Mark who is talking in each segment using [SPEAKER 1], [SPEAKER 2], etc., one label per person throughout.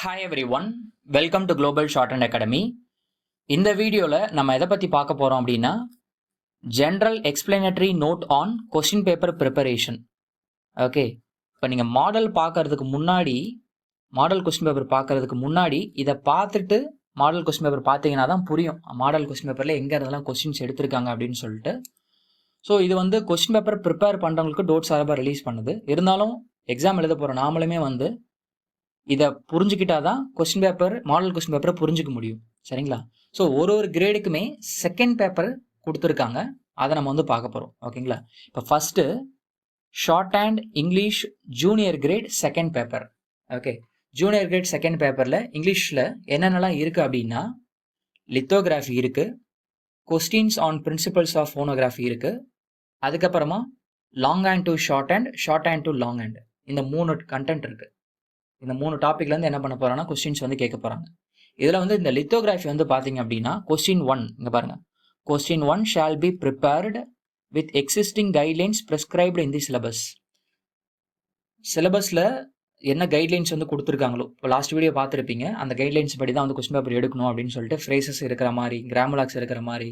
[SPEAKER 1] Hi everyone welcome to global shorthand academy இந்த வீடியோவில் நம்ம எதை பற்றி பார்க்க போகிறோம் அப்படின்னா general explanatory note on question paper preparation okay இப்போ நீங்கள் மாடல் பார்க்கறதுக்கு முன்னாடி மாடல் கொஸ்டின் பேப்பர் பார்க்கறதுக்கு முன்னாடி இதை பார்த்துட்டு மாடல் கொஸ்டின் பேப்பர் பார்த்தீங்கன்னா தான் புரியும். மாடல் கொஸ்டின் பேப்பரில் எங்கே இருந்தெல்லாம் கொஸ்டின்ஸ் எடுத்திருக்காங்க அப்படின்னு சொல்லிட்டு. ஸோ இது வந்து கொஸ்டின் பேப்பர் ப்ரிப்பேர் பண்ணுறவங்களுக்கு டோட் சார்பாக ரிலீஸ் பண்ணுது. இருந்தாலும் எக்ஸாம் எழுத போகிற நாமளுமே வந்து இதை புரிஞ்சுக்கிட்டா தான் கொஸ்டின் பேப்பர் மாடல் கொஸ்டின் பேப்பரை புரிஞ்சுக்க முடியும். சரிங்களா? ஸோ ஒரு ஒரு கிரேடுக்குமே செகண்ட் பேப்பர் கொடுத்துருக்காங்க. அதை நம்ம வந்து பார்க்க போகிறோம் ஓகேங்களா? இப்போ first shorthand English junior grade second paper okay junior grade second பேப்பரில் இங்கிலீஷில் என்னென்னலாம் இருக்குது அப்படின்னா லித்தோகிராஃபி இருக்குது questions on principles of phonography இருக்குது அதுக்கப்புறமா longhand to shorthand shorthand to longhand இந்த மூணு கண்டென்ட் இருக்குது இந்த மூணு டாப்பிக்லேருந்து என்ன பண்ண போகிறாங்கன்னா கொஸ்டின்ஸ் வந்து கேட்க போகிறாங்க இதில் வந்து இந்த லித்தோகிராஃபி வந்து பார்த்தீங்க அப்படின்னா கொஸ்டின் ஒன் இங்கே பாருங்கள் question one shall be prepared with existing guidelines prescribed in the syllabus சிலபஸில் என்ன கைட்லைன்ஸ் வந்து கொடுத்துருக்காங்களோ இப்போ லாஸ்ட் வீடியோ பார்த்துருப்பீங்க. அந்த கைட்லைன்ஸ் படி தான் வந்து கொஸ்டின் பேப்பர் எடுக்கணும் அப்படின்னு சொல்லிட்டு ஃப்ரேசஸ் இருக்கிற மாதிரி கிராமலாக்ஸ் இருக்கிற மாதிரி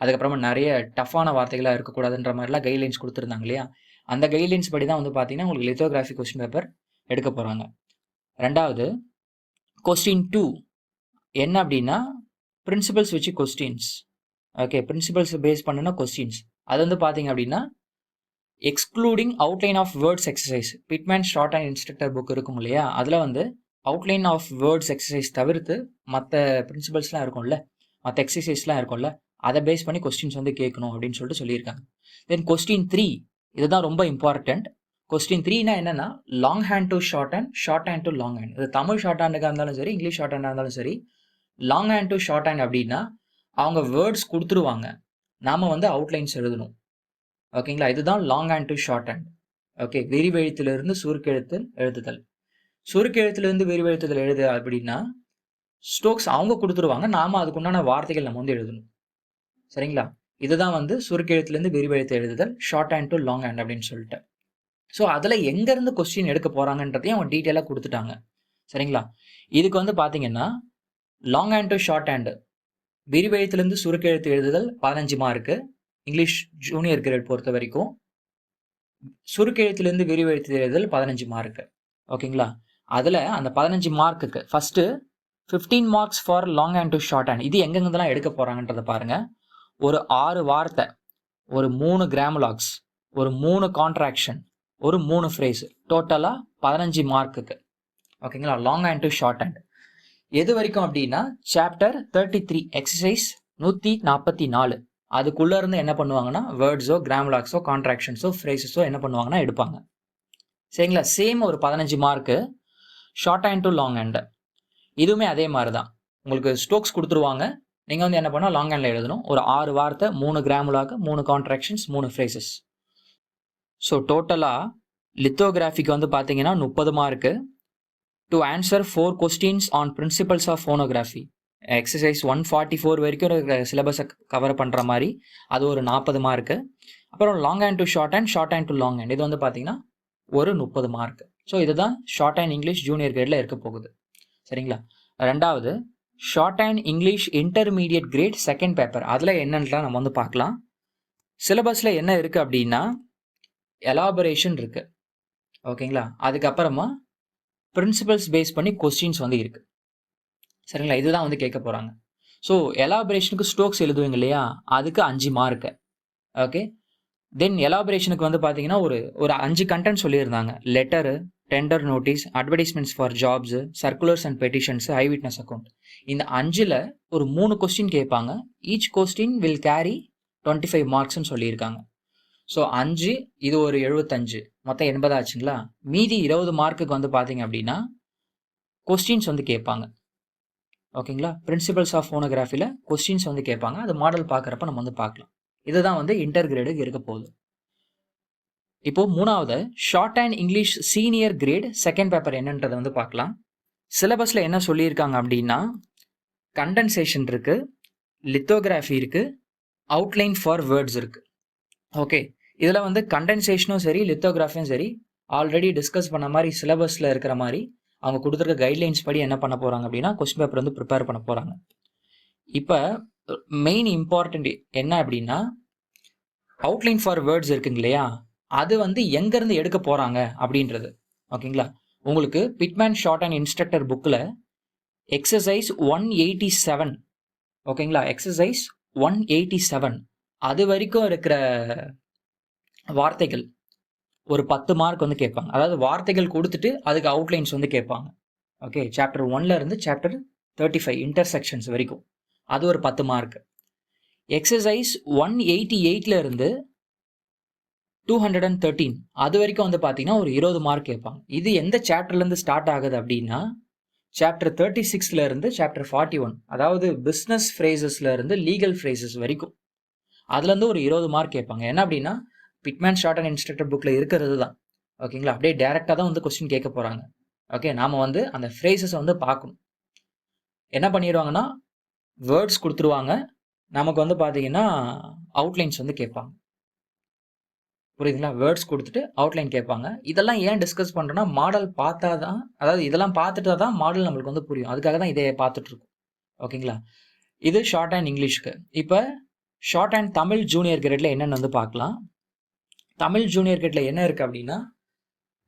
[SPEAKER 1] அதுக்கப்புறமா நிறைய டஃப்பான வார்த்தைகளாக இருக்கக்கூடாதுன்ற மாதிரிலாம் கைட்லைன்ஸ் கொடுத்துருந்தாங்க இல்லையா? அந்த கைட்லைன்ஸ் படி தான் வந்து பார்த்தீங்கன்னா உங்களுக்கு லித்தோகிராஃபி கொஸ்டின் பேப்பர் எடுக்க போகிறாங்க ரெண்டாவது கொஸ்டின் டூ என்ன அப்படின்னா பிரின்சிபல்ஸ் வச்சு கொஸ்டின்ஸ் ஓகே பிரின்சிபல்ஸ் பேஸ் பண்ணுனா கொஸ்டின்ஸ் அது வந்து பார்த்தீங்க அப்படின்னா excluding outline of words exercise Pitman shorthand instructor book இருக்கும் இல்லையா? அதில் வந்து அவுட்லைன் ஆஃப் வேர்ட்ஸ் எக்ஸசைஸ் தவிர்த்து மற்ற பிரின்சிபல்ஸ்லாம் இருக்கும்ல மற்ற எக்ஸசைஸ்லாம் இருக்கும்ல அதை பேஸ் பண்ணி கொஸ்டின்ஸ் வந்து கேட்கணும் அப்படின்னு சொல்லிட்டு சொல்லியிருக்காங்க. தென் கொஸ்டின் த்ரீ இதுதான் ரொம்ப இம்பார்ட்டண்ட் கொஸ்டின் த்ரீனா என்னன்னா longhand to shorthand shorthand to longhand இது தமிழ் ஷார்ட் ஹேண்டுக்காக இருந்தாலும் சரி இங்கிலீஷ் ஷார்ட் ஹேண்டாக இருந்தாலும் சரி long hand to short hand அப்படின்னா அவங்க வேர்ட்ஸ் கொடுத்துருவாங்க. நாம் வந்து அவுட்லைன்ஸ் எழுதணும். ஓகேங்களா இதுதான் long hand to short hand okay விரிவெழுத்திலிருந்து சுருக்கெழுத்து எழுதுதல். சுருக்கெழுத்துலேருந்து விரிவெழுத்துதல் எழுது அப்படின்னா ஸ்டோக்ஸ் அவங்க கொடுத்துருவாங்க நாம அதுக்குண்டான வார்த்தைகள் நம்ம வந்து எழுதணும். சரிங்களா? இதுதான் வந்து சுருக்கெழுத்துலேருந்து விரிவெழுத்து எழுதுதல் shorthand to longhand அப்படின்னு சொல்லிட்டு. ஸோ அதில் எங்கேருந்து கொஸ்டின் எடுக்க போகிறாங்கன்றதையும் அவங்க டீட்டெயிலாக கொடுத்துட்டாங்க. சரிங்களா? இதுக்கு வந்து பார்த்தீங்கன்னா long hand to shorthand விரிவெழுத்துலேருந்து சுருக்கெழுத்து எழுதுதல் பதினஞ்சு மார்க்கு இங்கிலீஷ் ஜூனியர் கிரேட் பொறுத்த வரைக்கும் சுருக்கெழுத்துலேருந்து விரிவெழுத்து எழுதுதல் பதினஞ்சு மார்க்கு ஓகேங்களா? அதில் அந்த பதினஞ்சு மார்க்குக்கு first fifteen marks for longhand to shorthand இது எங்கெங்கெல்லாம் எடுக்க போகிறாங்கன்றதை பாருங்கள் ஒரு ஆறு வார்த்தை ஒரு மூணு கிராமலாக்ஸ் ஒரு மூணு கான்ட்ராக்ஷன் ஒரு மூணு ஃப்ரேஸ் டோட்டலாக பதினஞ்சு மார்க்குக்கு ஓகேங்களா long hand to short hand எது வரைக்கும் அப்படின்னா சாப்டர் தேர்ட்டி த்ரீ எக்ஸசைஸ் நூற்றி நாற்பத்தி நாலு அதுக்குள்ளேருந்து என்ன பண்ணுவாங்கன்னா வேர்ட்ஸோ கிராமலாக்ஸோ கான்ட்ராக்ஷன்ஸோ ஃப்ரேசஸோ என்ன பண்ணுவாங்கன்னா எடுப்பாங்க. சரிங்களா? சேம் ஒரு பதினஞ்சு mark shorthand to longhand இதுவுமே அதே மாதிரி தான் உங்களுக்கு ஸ்டோக்ஸ் கொடுத்துருவாங்க. நீங்கள் வந்து என்ன பண்ணால் லாங் ஹேண்டில் எழுதணும். ஒரு ஆறு வார்த்தை மூணு கிராமுலாக மூணு கான்ட்ராக்ஷன்ஸ் மூணு ஃப்ரேசஸ் ஸோ டோட்டலாக லித்தோகிராஃபிக்கு வந்து பார்த்தீங்கன்னா முப்பது mark to answer four questions on principles of phonography exercise one forty four வரைக்கும் சிலபஸை கவர் பண்ணுற மாதிரி அது ஒரு நாற்பது மார்க்கு அப்புறம் longhand to shorthand shorthand to longhand இது வந்து பார்த்தீங்கன்னா ஒரு முப்பது மார்க் ஸோ இதுதான் ஷார்ட் ஹேண்ட் இங்கிலீஷ் ஜூனியர் கிரேடில் இருக்க போகுது. சரிங்களா? ரெண்டாவது shorthand English intermediate grade second paper அதில் என்னன்னுலாம் நம்ம வந்து பார்க்கலாம். சிலபஸில் என்ன இருக்குது அப்படின்னா எலாபரேஷன் இருக்குது ஓகேங்களா அதுக்கப்புறமா பிரின்சிபல்ஸ் பேஸ் பண்ணி கொஸ்டின்ஸ் வந்து இருக்குது சரிங்களா? இதுதான் வந்து கேட்க போகிறாங்க ஸோ எலாபரேஷனுக்கு ஸ்டோக்ஸ் எழுதுவீங்க இல்லையா? அதுக்கு அஞ்சு மார்க்கு ஓகே தென் எலாபரேஷனுக்கு வந்து பார்த்தீங்கன்னா ஒரு ஒரு அஞ்சு கண்டென்ட் சொல்லியிருந்தாங்க. Letter tender notice advertisements for jobs circulars and petitions eyewitness account இந்த அஞ்சில் ஒரு மூணு கொஸ்டின் கேட்பாங்க. Each question will carry twenty five மார்க்ஸ்னு சொல்லியிருக்காங்க. ஸோ அஞ்சு இது ஒரு எழுபத்தஞ்சு மொத்தம் எண்பது ஆச்சுங்களா? மீதி இருபது மார்க்குக்கு வந்து பார்த்தீங்க அப்படின்னா கொஸ்டின்ஸ் வந்து கேட்பாங்க. ஓகேங்களா? பிரின்சிபல்ஸ் ஆஃப் ஃபோனோகிராஃபியில் கொஸ்டின்ஸ் வந்து கேட்பாங்க. அது மாடல் பார்க்குறப்ப நம்ம வந்து பார்க்கலாம் இதுதான் வந்து இன்டர் கிரேடுக்கு இருக்க போகுது. இப்போ மூணாவது shorthand English senior grade second paper என்னன்றதை வந்து பார்க்கலாம் சிலபஸில் என்ன சொல்லியிருக்காங்க அப்படின்னா கண்டென்சேஷன் இருக்குது லித்தோகிராஃபி இருக்குது அவுட்லைன் ஃபார் வேர்ட்ஸ் இருக்குது ஓகே இதில் வந்து கண்டென்சேஷனும் சரி லித்தோகிராஃபியும் சரி ஆல்ரெடி டிஸ்கஸ் பண்ண மாதிரி சிலபஸில் இருக்கிற மாதிரி அவங்க கொடுத்துருக்க கைட்லைன்ஸ் படி என்ன பண்ண போகிறாங்க அப்படின்னா கொஸ்டின் பேப்பர் வந்து ப்ரிப்பேர் பண்ண போகிறாங்க இப்போ மெயின் இம்பார்ட்டண்ட் என்ன அப்படின்னா அவுட்லைன் ஃபார் வேர்ட்ஸ் இருக்குங்க இல்லையா? அது வந்து எங்கேருந்து எடுக்க போகிறாங்க அப்படின்றது. ஓகேங்களா? உங்களுக்கு பிட்மேன் ஷார்ட் அண்ட் இன்ஸ்ட்ரக்டர் புக்கில் எக்ஸசைஸ் ஒன் எயிட்டி செவன் ஓகேங்களா? எக்ஸசைஸ் ஒன் எயிட்டி செவன் அது வரைக்கும் இருக்கிற வார்த்தைகள். ஒரு பத்து மார்க் வந்து கேட்பாங்க. அதாவது வார்த்தைகள் கொடுத்துட்டு அதுக்கு அவுட்லைன்ஸ் வந்து கேட்பாங்க. ஓகே சாப்டர் ஒன்ல இருந்து சாப்டர் தேர்ட்டி ஃபைவ் இன்டர்செக்ஷன்ஸ் வரைக்கும். அது ஒரு பத்து மார்க் எக்ஸசைஸ் ஒன் எயிட்டி எயிட்ல இருந்து டூ ஹண்ட்ரட் அண்ட் தேர்ட்டீன் அது வரைக்கும் வந்து பார்த்தீங்கன்னா ஒரு இருபது மார்க் கேட்பாங்க. இது எந்த சாப்டர்லேருந்து ஸ்டார்ட் ஆகுது அப்படின்னா சாப்டர் தேர்ட்டி சிக்ஸ்ல இருந்து சாப்டர் ஃபார்ட்டி ஒன் அதாவது பிஸ்னஸ் ஃப்ரேசஸ்ல இருந்து லீகல் ஃப்ரேசஸ் வரைக்கும். அதுலேருந்து ஒரு இருபது மார்க் கேட்பாங்க. என்ன அப்படின்னா பிட்மேன் ஷார்ட் அண்ட் இன்ஸ்ட்ரக்டர் புக்கில் இருக்கிறது தான். ஓகேங்களா அப்படியே டேரெக்டாக தான் வந்து கொஸ்டின் கேட்க போகிறாங்க ஓகே நாம் வந்து அந்த ஃப்ரேசஸை வந்து பார்க்கணும். என்ன பண்ணிடுவாங்கன்னா வேர்ட்ஸ் கொடுத்துருவாங்க. நமக்கு வந்து பார்த்தீங்கன்னா அவுட்லைன்ஸ் வந்து கேட்பாங்க. புரியுதுங்களா? வேர்ட்ஸ் கொடுத்துட்டு அவுட்லைன் கேட்பாங்க. இதெல்லாம் ஏன் டிஸ்கஸ் பண்ணுறோன்னா மாடல் பார்த்தா தான் அதாவது இதெல்லாம் பார்த்துட்டா தான் மாடல் நம்மளுக்கு வந்து புரியும். அதுக்காக தான் இதை பார்த்துட்ருக்கோம் ஓகேங்களா இது ஷார்ட் அண்ட் இங்கிலீஷ்க்கு இப்போ ஷார்ட் அண்ட் தமிழ் ஜூனியர் கிரேடில் என்னென்னு வந்து பார்க்கலாம். தமிழ் ஜூனியர் கிரேடில் என்ன இருக்குது அப்படின்னா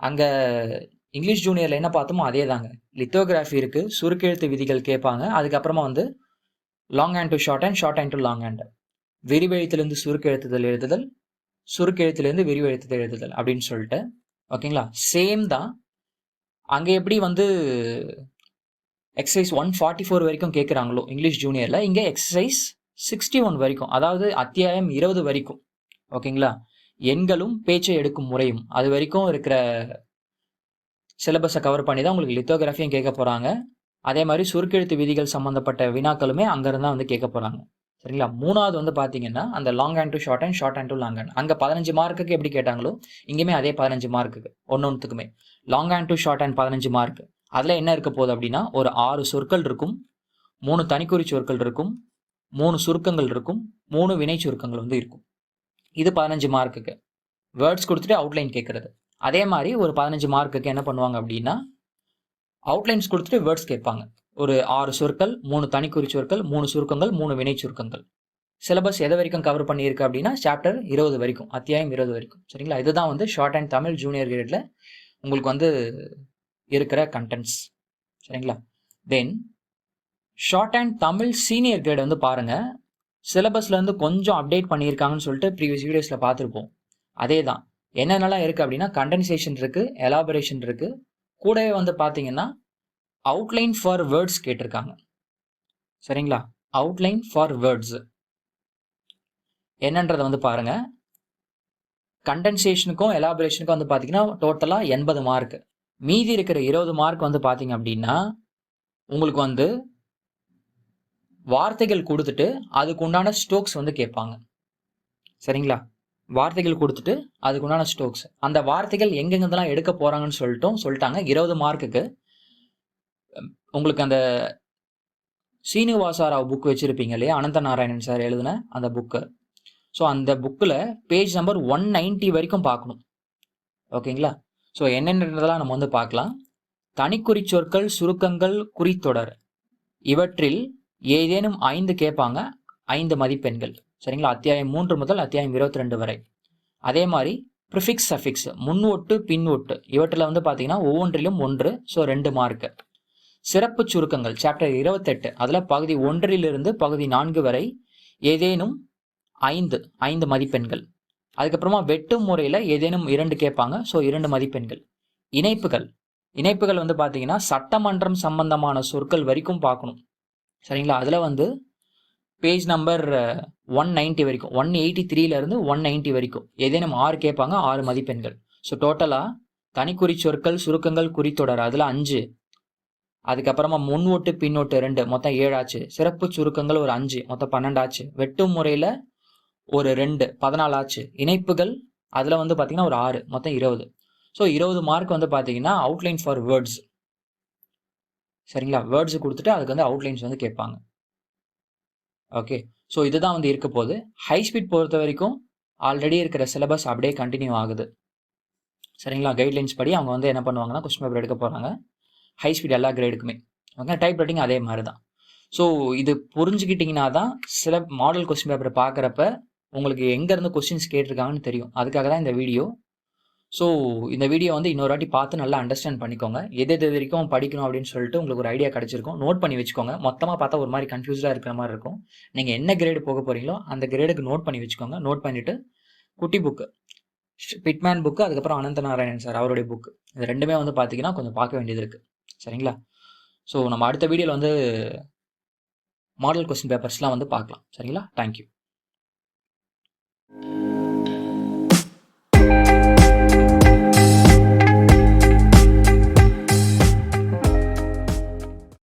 [SPEAKER 1] அங்கே இங்கிலீஷ் ஜூனியரில் என்ன பார்த்தோமோ அதே தாங்க லித்தோகிராஃபி இருக்குது சுருக்கெழுத்து விதிகள் கேட்பாங்க அதுக்கப்புறமா வந்து longhand to shorthand shorthand to longhand விரிவெழுத்துலேருந்து சுருக்கெழுத்துதல் எழுதுதல் சுருக்கெழுத்துலேருந்து விரிவெழுத்துதல் எழுதுதல் அப்படின்னு சொல்லிட்டு ஓகேங்களா? சேம் தான். அங்கே எப்படி வந்து எக்ஸசைஸ் ஒன் ஃபார்ட்டி ஃபோர் வரைக்கும் கேட்குறாங்களோ இங்கிலீஷ் ஜூனியரில் இங்கே எக்ஸசைஸ் சிக்ஸ்டி ஒன் வரைக்கும் அதாவது அத்தியாயம் இருபது வரைக்கும் ஓகேங்களா? எண்களும் பேச்சை எடுக்கும் முறையும். அது வரைக்கும் இருக்கிற சிலபஸை கவர் பண்ணி தான் உங்களுக்கு லித்தோகிராஃபியும் கேட்க போகிறாங்க அதே மாதிரி சுருக்கெழுத்து விதிகள் சம்மந்தப்பட்ட வினாக்களுமே அங்கேருந்து தான் வந்து கேட்க போகிறாங்க சரிங்களா? மூணாவது வந்து பார்த்தீங்கன்னா அந்த longhand to shorthand shorthand to longhand அங்கே பதினஞ்சு மார்க்குக்கு எப்படி கேட்டாங்களோ இங்கேயுமே அதே பதினஞ்சு மார்க்குக்கு ஒன்று ஒன்றுத்துக்குமே long hand to short hand பதினஞ்சு மார்க் அதில் என்ன இருக்க போகுது அப்படின்னா ஒரு ஆறு சொற்கள் இருக்கும் மூணு தனிக்குறி சொற்கள் இருக்கும் மூணு சுருக்கங்கள் இருக்கும் மூணு வினை சுருக்கங்கள் வந்து இருக்கும். இது பதினஞ்சு மார்க்குக்கு. வேர்ட்ஸ் கொடுத்துட்டு அவுட்லைன் கேட்குறது அதே மாதிரி ஒரு பதினஞ்சு மார்க்குக்கு என்ன பண்ணுவாங்க அப்படின்னா அவுட்லைன்ஸ் கொடுத்துட்டு வேர்ட்ஸ் கேட்பாங்க. ஒரு ஆறு சொற்கள் மூணு தனிக்குறி சொற்கள் மூணு சுருக்கங்கள் மூணு வினை சுருக்கங்கள். சிலபஸ் எது வரைக்கும் கவர் பண்ணியிருக்கு அப்படின்னா சாப்டர் இருபது வரைக்கும் அத்தியாயம் இருபது வரைக்கும். சரிங்களா? இதுதான் வந்து ஷார்ட் அண்ட் தமிழ் ஜூனியர் கிரேடில் உங்களுக்கு வந்து இருக்கிற கண்டென்ட்ஸ் சரிங்களா? Then short and Tamil senior grade வந்து பாருங்கள் சிலபஸ்லேருந்து கொஞ்சம் அப்டேட் பண்ணியிருக்காங்கன்னு சொல்லிட்டு ப்ரீவியஸ் வீடியோஸில் பார்த்துருப்போம். அதே தான் என்னென்னலாம் இருக்குது அப்படின்னா கண்டென்சேஷன் இருக்குது எலாபரேஷன் இருக்குது கூடவே வந்து பார்த்தீங்கன்னா அவுட்லைன் ஃபார் வேர்ட்ஸ் கேட்டிருக்காங்க. சரிங்களா? அவுட்லைன் ஃபார் வேர்ட்ஸ் என்னன்றதை வந்து பாருங்க. கண்டென்சேஷனுக்கும் எலாபரேஷனுக்கும் வந்து பார்த்தீங்கன்னா டோட்டலாக எண்பது மார்க் மீதி இருக்கிற இருபது மார்க் வந்து பார்த்தீங்க அப்படின்னா உங்களுக்கு வந்து வார்த்தைகள் கொடுத்துட்டு அதுக்கு உண்டான ஸ்டோக்ஸ் வந்து கேட்பாங்க. சரிங்களா? வார்த்தைகள் கொடுத்துட்டு அதுக்கு உண்டான ஸ்டோக்ஸ். அந்த வார்த்தைகள் எங்கெங்கெல்லாம் எடுக்க போகிறாங்கன்னு சொல்லிட்டும் சொல்லிட்டாங்க. இருபது மார்க்குக்கு உங்களுக்கு அந்த சீனிவாசா ராவ் புக் வச்சுருப்பீங்க இல்லையா? அனந்த நாராயணன் சார் எழுதின அந்த புக்கு ஸோ அந்த புக்கில் பேஜ் நம்பர் ஒன் நைன்ட்டி வரைக்கும் பார்க்கணும். ஓகேங்களா? ஸோ என்னென்னதெல்லாம் நம்ம வந்து பார்க்கலாம். தனிக்குறி சொற்கள் சுருக்கங்கள் குறித்தொடர். இவற்றில் ஏதேனும் ஐந்து கேட்பாங்க ஐந்து மதிப்பெண்கள். சரிங்களா? அத்தியாயம் மூன்று முதல் அத்தியாயம் இருபத்தி ரெண்டு வரை. அதே மாதிரி ப்ரிஃபிக்ஸ் சஃபிக்ஸ் முன் ஒட்டு பின் ஒட்டு இவற்றில் வந்து பார்த்தீங்கன்னா ஒவ்வொன்றிலும் ஒன்று ஸோ ரெண்டு மார்க்கு சிறப்பு சுருக்கங்கள் சாப்டர் இருபத்தெட்டு. அதில் பகுதி ஒன்றிலிருந்து பகுதி நான்கு வரை ஏதேனும் ஐந்து ஐந்து மதிப்பெண்கள். அதுக்கப்புறமா வெட்டும் முறையில் ஏதேனும் இரண்டு கேட்பாங்க ஸோ இரண்டு மதிப்பெண்கள். இணைப்புகள். இணைப்புகள் வந்து பார்த்தீங்கன்னா சட்டமன்றம் சம்பந்தமான சொற்கள் வரைக்கும் பார்க்கணும். சரிங்களா? அதில் வந்து பேஜ் நம்பர் ஒன் நைன்ட்டி வரைக்கும். ஒன் எயிட்டி த்ரீலேருந்து ஒன் நைன்ட்டி வரைக்கும். ஏதேனும் ஆறு கேட்பாங்க ஆறு மதிப்பெண்கள். ஸோ டோட்டலாக தனிக்குறி சொற்கள் சுருக்கங்கள் குறித்தொடர் அதில் அஞ்சு. அதுக்கப்புறமா முன்னோட்டு பின்னோட்டு ரெண்டு. மொத்தம் ஏழாச்சு. சிறப்பு சுருக்கங்கள் ஒரு அஞ்சு. மொத்தம் பன்னெண்டாச்சு. வெட்டும் முறையில் ஒரு ரெண்டு. பதினாலு ஆச்சு இணைப்புகள் அதில் வந்து பார்த்திங்கன்னா ஒரு ஆறு. மொத்தம் இருபது. ஸோ இருபது மார்க் வந்து பார்த்தீங்கன்னா அவுட்லைன் ஃபார் வேர்ட்ஸ் சரிங்களா? வேர்ட்ஸ் கொடுத்துட்டு அதுக்கு வந்து அவுட்லைன்ஸ் வந்து கேட்பாங்க. ஓகே ஸோ இதுதான் வந்து இருக்க போகுது. ஹை ஸ்பீட் பொறுத்த வரைக்கும் ஆல்ரெடி இருக்கிற சிலபஸ் அப்படியே கண்டினியூ ஆகுது. சரிங்களா? கைட்லைன்ஸ் படி அவங்க வந்து என்ன பண்ணுவாங்கன்னா கொஸ்டின் பேப்பர் எடுக்க போகிறாங்க ஹை ஸ்பீட் எல்லா கிரேடுக்குமே ஓகே டைப் ரைட்டிங் அதே மாதிரி தான் ஸோ இது புரிஞ்சுக்கிட்டிங்கன்னா தான் சில மாடல் கொஸ்டின் பேப்பரை பார்க்குறப்ப உங்களுக்கு எங்கேருந்து கொஸ்டின்ஸ் கேட்டிருக்காங்கன்னு தெரியும். அதுக்காக தான் இந்த வீடியோ ஸோ இந்த வீடியோ வந்து இன்னொரு வாட்டி பார்த்து நல்லா அண்டர்ஸ்டாண்ட் பண்ணிக்கோங்க. எது எது வரைக்கும் படிக்கணும் அப்படின்னு சொல்லிட்டு உங்களுக்கு ஒரு ஐடியா கிடச்சிருக்கும். நோட் பண்ணி வச்சுக்கோங்க. மொத்தமாக பார்த்தா ஒரு மாதிரி கன்ஃபியூஸ்டாக இருக்கிற மாதிரி இருக்கும். நீங்கள் என்ன கிரேடு போக போகிறீங்களோ அந்த கிரேடுக்கு நோட் பண்ணி வச்சுக்கோங்க. நோட் பண்ணிவிட்டு குட்டி புக்கு பிட்மேன் புக்கு அதுக்கப்புறம் அனந்த நாராயணன் சார் அவருடைய புக்கு இது ரெண்டுமே வந்து பார்த்தீங்கன்னா கொஞ்சம் பார்க்க வேண்டியது இருக்குது சரிங்களா? ஸோ நம்ம அடுத்த வீடியோவில் வந்து மாடல் கொஸ்டின் பேப்பர்ஸ்லாம் வந்து பார்க்கலாம். சரிங்களா? தேங்க்யூ